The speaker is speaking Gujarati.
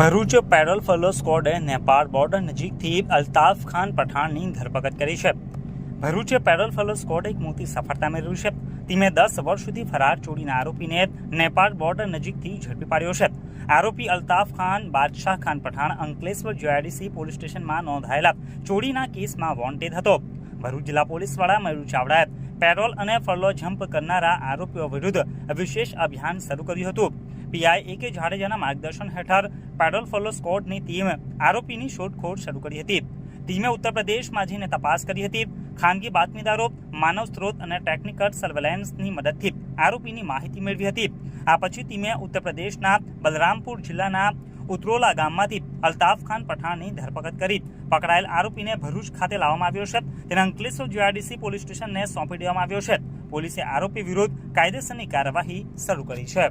ભરૂચ પેરોલ ફલો સ્કોડે નેપાળ બોર્ડર નજીકથી અલ્તાફ ખાન પઠાણની ધરપકડ કરી છે. ભરૂચે પેરોલ ફલો સ્કોડ એક મોટી સફળતા મેળવી છે. ટીમે દસ વર્ષ સુધી ફરાર ચોરીના આરોપીને નેપાળ બોર્ડર નજીકથી ઝડપી પાડ્યો છે. આરોપી અલ્તાફ ખાન, બાદશાહ ખાન પઠાણ, અંકલેશ્વર જીઆઈડીસી પોલીસ સ્ટેશનમાં નોંધાયેલા ચોરીના કેસમાં વોન્ટેડ હતો. ભરૂચ જિલ્લા પોલીસ વડા મયુર ચાવડાએ પેરોલ અને ફરલો જમ્પ કરનારા આરોપીઓ વિરુદ્ધ વિશેષ અભિયાન શરૂ કર્યું હતું. પીઆઈ એ કે જાડેજાના માર્ગદર્શન હેઠળ પેડલ ફોલો સ્કોડની ટીમ આરોપીની શોધખોળ શરૂ કરી હતી. ટીમે ઉત્તર પ્રદેશમાં જઈને તપાસ કરી હતી. ખાનગી બાતમીદારો, માનવ સ્ત્રોત અને ટેકનિકલ સર્વેલન્સની મદદથી આરોપીની માહિતી મેળવી હતી. આ પછી ટીમે ઉત્તર પ્રદેશના બલરામપુર જિલ્લાના ઉતરોલા ગામમાંથી અલ્તાફ ખાન પઠાણની ધરપકડ કરી. પકડાયેલ આરોપીને ભરૂચ ખાતે લાવવામાં આવ્યો છે. તેને અંકલેશ્વર જીઆરડીસી પોલીસ સ્ટેશનને સોંપી દેવામાં આવ્યો છે. પોલીસે આરોપી વિરુદ્ધ કાયદેસરની કાર્યવાહી શરૂ કરી છે.